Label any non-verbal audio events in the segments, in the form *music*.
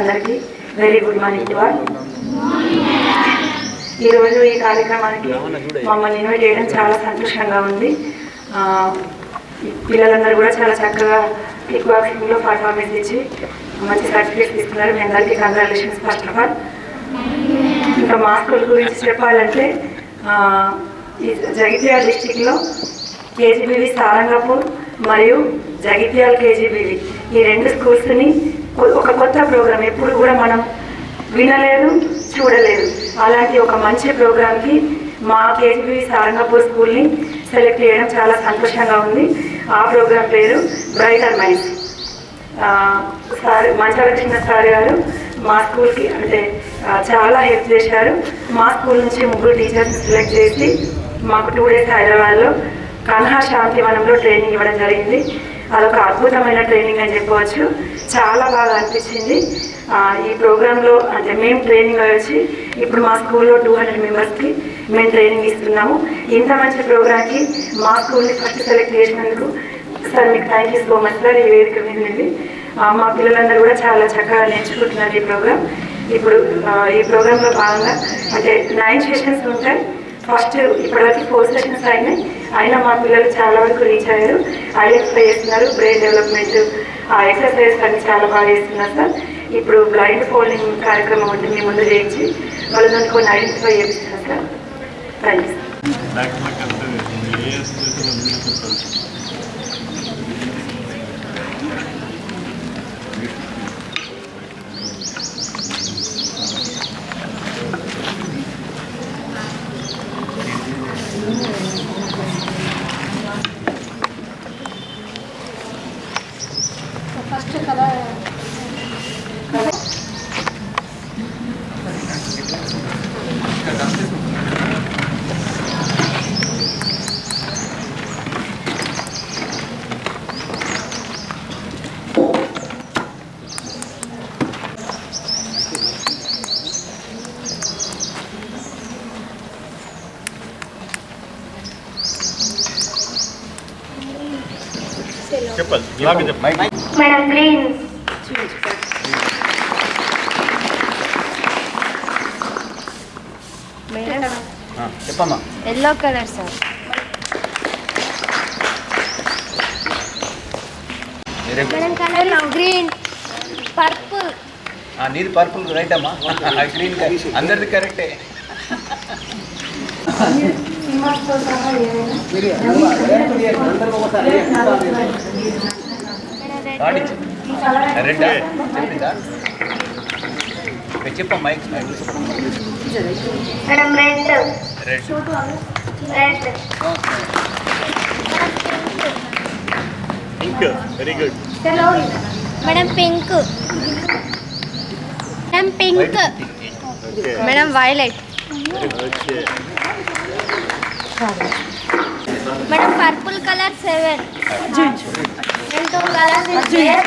అందరికీ very good morning to all. ఈరోజు ఈ కార్యక్రమానికి మమ్మల్ని ఇన్వైట్ చేయడం చాలా సంతోషంగా ఉంది. పిల్లలందరూ కూడా చాలా చక్కగా కిక్ బాక్సింగ్లో పర్ఫార్మెన్స్ ఇచ్చి మంచి సర్టిఫికేట్స్ ఇస్తున్నారు మీ అందరికీ కంగ్రాచులేషన్స్ ఫస్ట్ ఆఫ్ ఆల్ ఇంకా మా స్కూల్ గురించి చెప్పాలంటే ఈ జగిత్యాల డిస్టిక్లో కేజీబీవి సారంగపూర్ మరియు జగిత్యాల కేజీబీవి ఈ రెండు స్కూల్స్ని ఒక కొత్త ప్రోగ్రాం ఎప్పుడు కూడా మనం వినలేదు చూడలేదు. అలాంటి ఒక మంచి ప్రోగ్రాంకి మా కేజీబీవి సారంగపూర్ స్కూల్ని సెలెక్ట్ చేయడం చాలా సంతోషంగా ఉంది. ఆ ప్రోగ్రాం పేరు బ్రైటర్ మైండ్స్ ఆ, సార్ మంచాలకృష్ణ సార్ గారు మా స్కూల్కి అంటే చాలా హెల్ప్ చేశారు. మా స్కూల్ నుంచి ముగ్గురు టీచర్స్ సెలెక్ట్ చేసి మాకు టూ డేస్ హైదరాబాద్లో కన్హా శాంతివనంలో ట్రైనింగ్ ఇవ్వడం జరిగింది. అదొక అద్భుతమైన ట్రైనింగ్ అని చెప్పవచ్చు. చాలా బాగా అనిపించింది. ఈ ప్రోగ్రాంలో అంటే మేము ట్రైనింగ్ వచ్చి ఇప్పుడు మా స్కూల్లో టూ హండ్రెడ్ మెంబర్స్కి మేము ట్రైనింగ్ ఇస్తున్నాము. ఇంత మంచి ప్రోగ్రామ్కి మా స్కూల్ని ఫస్ట్ సెలెక్ట్ చేసినందుకు సార్ మీకు thank you so much sir ఈ వేదిక మీద నుండి. మా పిల్లలందరూ కూడా చాలా చక్కగా నేర్చుకుంటున్నారు ఈ ప్రోగ్రామ్ ఇప్పుడు ఈ ప్రోగ్రాంలో భాగంగా అంటే నైన్ సెషన్స్ ఉంటాయి. ఫస్ట్ ఇప్పటివరకు ఫోర్ సెషన్స్ అయినాయి. అయినా మా పిల్లలు చాలా వరకు రీచ్ అయ్యారు. ఐడెంటిఫై చేస్తున్నారు బ్రెయిన్ డెవలప్మెంట్ ఆ ఎక్సర్సైజ్ అన్ని చాలా బాగా చేస్తున్నారు సార్. ఇప్పుడు బ్లైండ్ ఫోల్డింగ్ కార్యక్రమం ఉంటుంది మీ ముందు చేయించి వాళ్ళని కొన్ని ఐడెంటిఫై చేస్తున్నారు sir. Thank you sir first colour చెప్పాలి ఇలాగే చెప్పాలి మేడం గ్రీన్ మేడం చెప్పమ్మా. Yellow colour sir green purple ఆ, నీది పర్పుల్ రైట్ అమ్మా. గ్రీన్ అందరిది కరెక్టే *laughs* పాడించు రెడ్. చెప్పిందా చెప్పమ్మా mike madam red. Red. Red pink very good madam pink. Madam pink. Madam violet. Okay madam purple colour seven And two colors is there.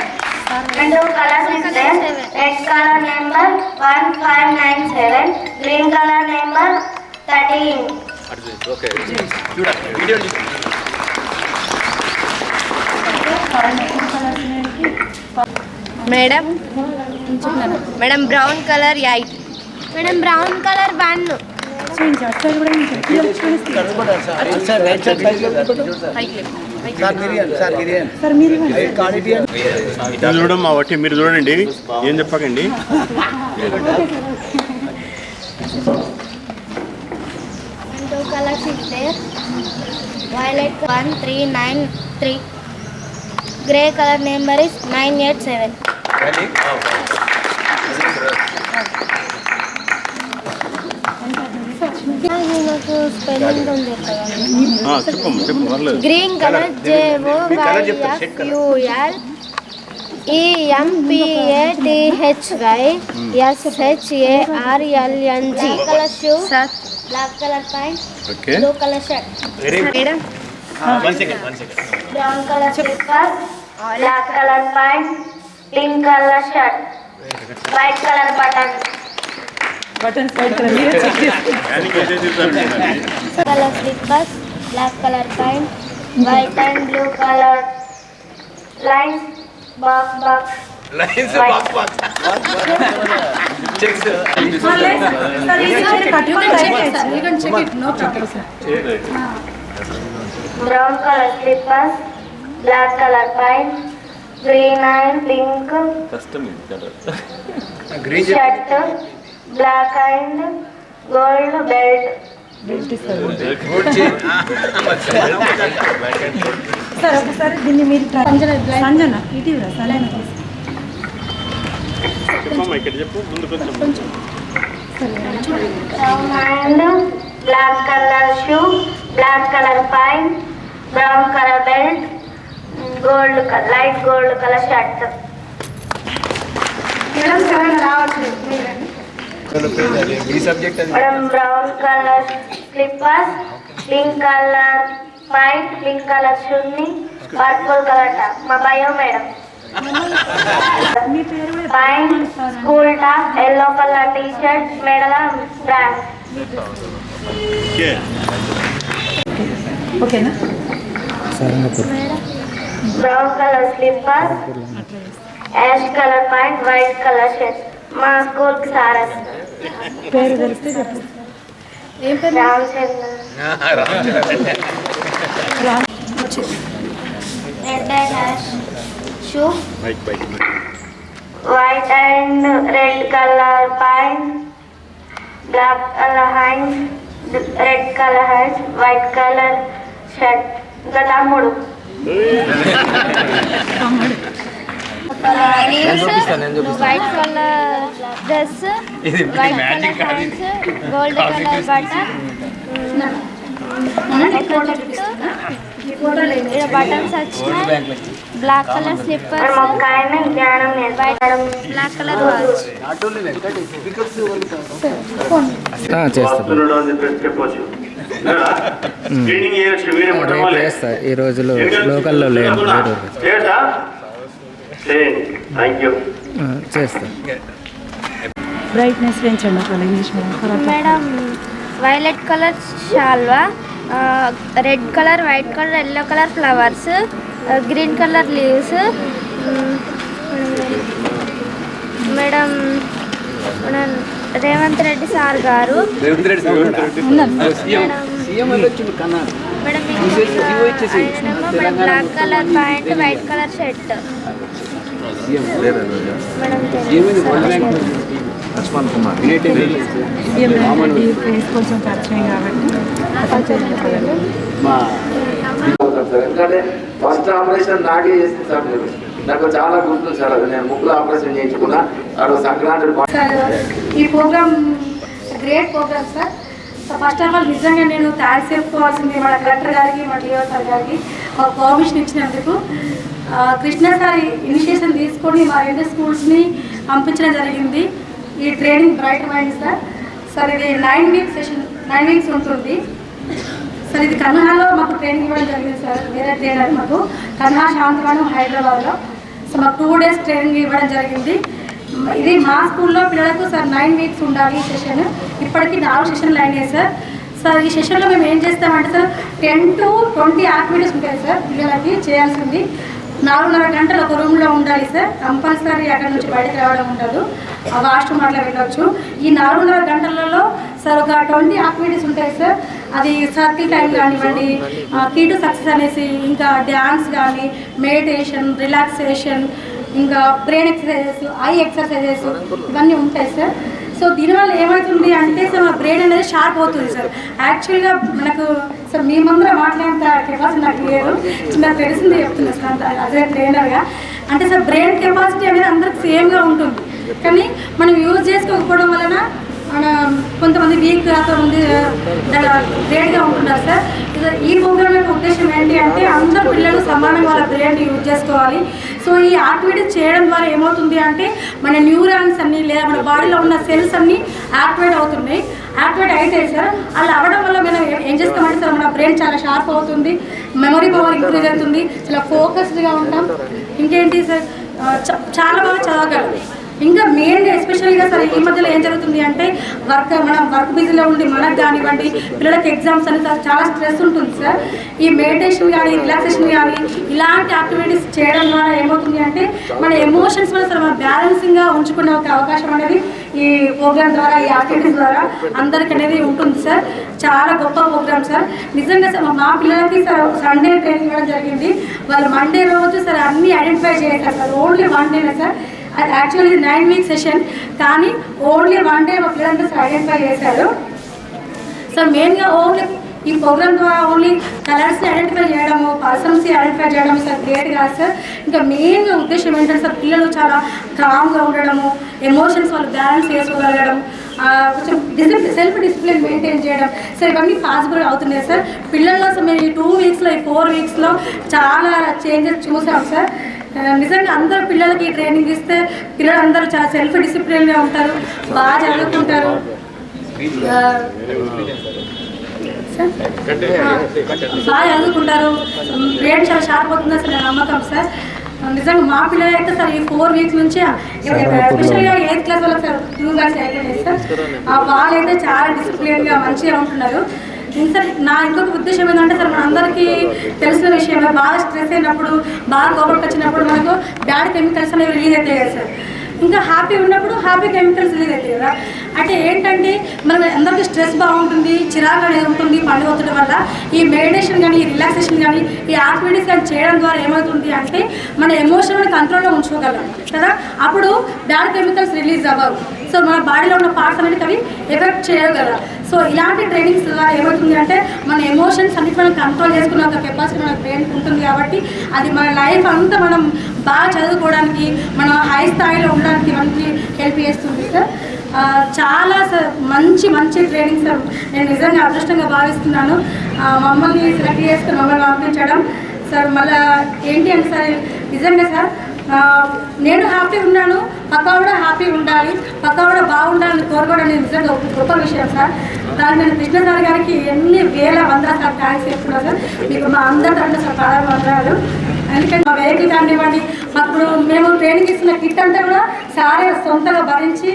And two colors is there. Red color number one five nine seven. Green color number thirteen. Okay చూడ video madam madam brown colour eight madam brown colour one చూడండి మా వట్టి మీరు చూడండి. ఏం చెప్పకండి? Violet one three nine three grey colour number is nine eight seven నాకు spelling ఉంది చెప్పమ్మా చెప్పు పర్లేదు గ్రీన్ కలర్ జేఓ మీ colour చెప్తారు, shade colour. UL ఈఎంపిఏటిహెచ్వై ఎస్హెచ్ఏఆర్ఎల్ఎన్జి colour shoe black colour pant okay blue colour shirt very madam one second one second Brown color slippers. Black color pants. Pink color shirt. White color buttons. color slippers, black color pant, white and blue color Lines. Box box. Lines box box checks brown color slippers, black color pants, green and pink green shirt, black and Gold belt. Good chain sir ఒకసారి దీన్ని మీరు try- Sanjana ఇటీవల Sanjana Brown and black color shoe, black color pants, brown color belt, gold co- light gold color shirt. Madam seven రావచ్చు brown color slippers, pink color pant, pink color chunni, purple color top. మా bio madam. మీ పేరు కూడా Pant, school top, yellow color t-shirt, medal brand. ఓకేనా Brown color slippers, ash color pant, white color shirt. మా స్కూల్కి సారస్ పేరు తెలిస్తే చెప్పు ఏం పేరు Ramachandra red and hash shoe white and red color pant, black color hands, red color hands, white color shirt. ఇంకా తమ్ముడు వైట్ కలర్ డ్రెస్ ఇది white colour gold colour buttons వచ్చినాయి. Black colour slippers black colour watch ఈ రోజులో లోకల్లో ఊరు. చేస్తా brightness పెంచండి ఒకవేళ English medium madam violet colour షాల్వా red colour white colour yellow colour flowers green colour leaves madam Revanth Reddy sir garu. Madam black colour pant white colour shirt CM ఇది world bank Laxman Kumar. ఎందుకంటే first operation నాకే చేసింది sir మీరు నాకు చాలా గుర్తుంది sir అది నేను ముక్కులో ఆపరేషన్ చేయించుకున్నా. అక్కడ సంక్రాంతి ఈ programme great programme sir. So first of all నిజంగా నేను థ్యాంక్స్ చెప్పుకోవాల్సింది మన కలెక్టర్ గారికి మన డిఓ సార్ గారికి ఒక పర్మిషన్ ఇచ్చినందుకు. కృష్ణ సార్ ఇనిషియేషన్ తీసుకొని మా రెండు స్కూల్స్ని పంపించడం జరిగింది. ఈ training bright mind sir. Sir ఇది nine weeks session nine weeks ఉంటుంది. సార్ ఇది కన్హాలో మాకు ట్రైనింగ్ ఇవ్వడం జరిగింది సార్. వేరే ట్రైనర్ మాకు. కన్హా శాంతివనం హైదరాబాద్లో. సో మాకు టూ డేస్ ట్రైనింగ్ ఇవ్వడం జరిగింది. ఇది మా స్కూల్లో పిల్లలకు సార్ నైన్ వీక్స్ ఉండాలి ఈ సెషన్. ఇప్పటికీ నాలుగు సెషన్లు అయినాయి సార్. సార్ ఈ సెషన్లో మేము ఏం చేస్తామంటే sir ten to twenty activities ఉంటాయి సార్ పిల్లలకి చేయాల్సింది. నాలుగున్నర గంటలు ఒక రూమ్లో ఉండాలి సార్. కంపల్సరీ అక్కడ నుంచి బయటకు రావడం ఉండదు. ఆ వాష్రూమ్ అట్లా వెళ్ళొచ్చు ఈ నాలుగున్నర గంటలలో సార్ ఒక ట్వంటీ యాక్టివిటీస్ ఉంటాయి సార్. అది సర్కిల్ టైం కానివ్వండి కీటు సక్సెస్ అనేసి ఇంకా డ్యాన్స్ కానీ మెడిటేషన్ రిలాక్సేషన్ ఇంకా బ్రెయిన్ ఎక్సర్సైజెస్ ఐ ఎక్సర్సైజెస్ ఇవన్నీ ఉంటాయి సార్. సో దీనివల్ల ఏమవుతుంది అంటే సార్ మా బ్రెయిన్ అనేది షార్ప్ అవుతుంది సార్. యాక్చువల్గా మనకు సార్ మీ ముందర మాట్లాడేంత కెపాసిటీ నాకు లేదు. నాకు తెలిసింది చెప్తున్నా సార్ అంత అదే ట్రైనర్గా అంటే సార్ బ్రెయిన్ కెపాసిటీ అనేది అందరికి సేమ్గా ఉంటుంది. కానీ మనం యూజ్ చేసుకోకపోవడం వలన కొంతమంది వీక్ కొంతమంది గ్రేట్గా ఉంటున్నారు సార్. ఈ ప్రోగ్రామ్ యొక్క ఉద్దేశం ఏంటి అంటే అందరు పిల్లలు సమానంగా వాళ్ళ బ్రెయిన్ యూజ్ చేసుకోవాలి. సో ఈ యాక్టివేట్ చేయడం ద్వారా ఏమవుతుంది అంటే మన న్యూరాన్స్ అన్ని లేదా మన బాడీలో ఉన్న సెల్స్ అన్ని యాక్టివేట్ అవుతున్నాయి. యాక్టివేట్ అయితే సార్. అలా అవ్వడం వల్ల మనం ఏం చేస్తామంటే సార్ మన బ్రెయిన్ చాలా షార్ప్ అవుతుంది మెమరీ పవర్ ఇంక్రీజ్ అవుతుంది చాలా ఫోకస్డ్గా ఉంటాం. ఇంకేంటి సార్? చ- చాలా బాగా చదవగలం. ఇంకా మెయిన్గా ఎస్పెషల్గా సరే ఈ మధ్యలో ఏం జరుగుతుంది అంటే వర్క్ మన వర్క్ బిజీలో ఉండి మనకు కానివ్వండి పిల్లలకి ఎగ్జామ్స్ అని చాలా స్ట్రెస్ ఉంటుంది సార్ ఈ మెడిటేషన్ కానీ రిలాక్సేషన్ కానీ ఇలాంటి యాక్టివిటీస్ చేయడం ద్వారా ఏమవుతుంది అంటే మన ఎమోషన్స్ మీద సరే మన బ్యాలెన్సింగ్గా ఉంచుకునే ఒక అవకాశం అనేది ఈ ప్రోగ్రామ్ ద్వారా ఈ యాక్టివిటీస్ ద్వారా అందరికి అనేది ఉంటుంది సార్ చాలా గొప్ప ప్రోగ్రామ్ సార్ నిజంగా సార్ మా పిల్లలకి సార్ సండే ట్రైనింగ్ ఇవ్వడం జరిగింది. వాళ్ళు మండే రోజు సార్ అన్ని ఐడెంటిఫై చేశారు సార్ ఓన్లీ వన్ డేనే సార్ అది యాక్చువల్లీ ఇది నైన్ వీక్ సెషన్ కానీ ఓన్లీ వన్ డే మా పిల్లలంతా ఐడెంటిఫై చేశారు. సార్ మెయిన్గా ఓన్లీ ఈ ప్రోగ్రామ్ ద్వారా ఓన్లీ కలర్స్ని ఐడెంటిఫై చేయడము పర్సన్స్ని ఐడెంటిఫై చేయడం సార్ గ్రేట్ కాదు సార్. ఇంకా మెయిన్గా ఉద్దేశం ఏంటంటే సార్ పిల్లలు చాలా కామ్గా ఉండడము ఎమోషన్స్ వాళ్ళు బ్యాలెన్స్ చేసుకోగలగడం కొంచెం డిసిప్లిన్ సెల్ఫ్ డిసిప్లిన్ మెయింటైన్ చేయడం. సార్ ఇవన్నీ పాసిబుల్ అవుతున్నాయి సార్. పిల్లల్లో కోసం మేము ఈ టూ వీక్స్లో ఈ ఫోర్ వీక్స్లో చాలా చేంజెస్ చూసాం సార్. నిజంగా అందరు పిల్లలకి ట్రైనింగ్ ఇస్తే పిల్లలందరూ చాలా సెల్ఫ్ డిసిప్లిన్గా ఉంటారు బాగా చదువుకుంటారు. బాగా చదువుకుంటారు. బ్రెయిన్ చాలా షార్ప్ అవుతుంది సార్? నమ్మకం సార్. నిజంగా మా పిల్లలు అయితే సార్ ఈ ఫోర్ వీక్స్ నుంచి ఎస్పెషల్గా ఎయిత్ క్లాస్ వాళ్ళకి సార్ టూ క్లాస్ అయిపోయింది సార్. ఆ, వాళ్ళైతే చాలా డిసిప్లిన్గా మంచిగా ఉంటున్నారు. సార్ నా ఇంకొక ఉద్దేశం ఏంటంటే సార్ మనందరికీ తెలిసిన విషయమే. బాగా స్ట్రెస్ అయినప్పుడు బాగా కోపడికి వచ్చినప్పుడు మనకు బ్యాడ్ కెమికల్స్ అనేవి రిలీజ్ అవుతాయి కదా సార్. ఇంకా హ్యాపీ ఉన్నప్పుడు హ్యాపీ కెమికల్స్ అనేది అవుతాయి కదా. అంటే ఏంటంటే మనం అందరికీ స్ట్రెస్ బాగుంటుంది చిరాకు అనేది ఉంటుంది పండుగ వచ్చడం వల్ల. ఈ మెడిటేషన్ కానీ ఈ రిలాక్సేషన్ కానీ ఈ యాక్టివిటీస్ కానీ చేయడం ద్వారా ఏమవుతుంది అంటే మన ఎమోషన్ కంట్రోల్లో ఉంచుకోగలం కదా? అప్పుడు బ్యాడ్ కెమికల్స్ రిలీజ్ అవ్వవు. సో మన బాడీలో ఉన్న పార్ట్స్ అనేది అవి ఎఫెక్ట్ చేయగలరా సో ఇలాంటి ట్రైనింగ్స్ ద్వారా ఏమవుతుంది అంటే మన ఎమోషన్స్ అన్నిటి మనం కంట్రోల్ చేసుకున్న ఒక కెపాసిటీ మన బ్రెయిన్ ఉంటుంది కాబట్టి అది మన లైఫ్ అంతా మనం బాగా చదువుకోవడానికి మనం హై స్థాయిలో ఉండడానికి మనకి హెల్ప్ చేస్తుంది సార్ చాలా సార్ మంచి మంచి ట్రైనింగ్ సార్ నేను నిజంగా అదృష్టంగా భావిస్తున్నాను. మమ్మల్ని సెలెక్ట్ చేసుకుని మమ్మల్ని పంపించడం. సార్ మళ్ళీ ఏంటి అంటే సార్ నిజంగా సార్ నేను హ్యాపీ ఉన్నాను పక్క కూడా హ్యాపీ ఉండాలి పక్క కూడా బాగుండాలని కోరుకోవడం అనేది నిజంగా ఒక గొప్ప విషయం సార్ దాన్ని నేను కృష్ణ సార్ గారికి ఎన్ని వేల వందల సార్ థ్యాంక్స్ చెప్తున్నాను సార్ మీకు మా అందరి తరఫున సార్ ప్రారంభ ఎందుకంటే మా వెహికల్ కానివ్వండి మాకు మేము ట్రైనింగ్ ఇస్తున్న కిట్ అంతా కూడా సారే సొంతగా భరించి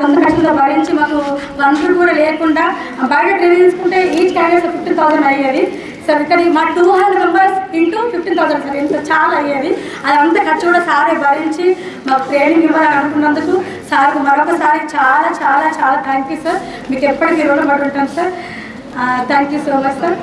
సొంత ఖర్చులతో భరించి మాకు వనరులు కూడా లేకుండా బయట ట్రైనింగ్ తీసుకుంటే ఈచ్ క్యాండిడేట్ ఫిఫ్టీన్ థౌసండ్ అయ్యేది. సార్ ఇక్కడ మా two hundred members into fifteen thousand sir. ఇంత చాలా అయ్యేది. అదంతా ఖర్చు కూడా సారే భరించి మాకు ట్రైనింగ్ ఇవ్వాలని అనుకున్నందుకు సార్కు మరొకసారి చాలా చాలా చాలా థ్యాంక్ యూ సార్. మీకు ఎప్పటికీ రుణపడి ఉంటాం sir. Thank you so much sir.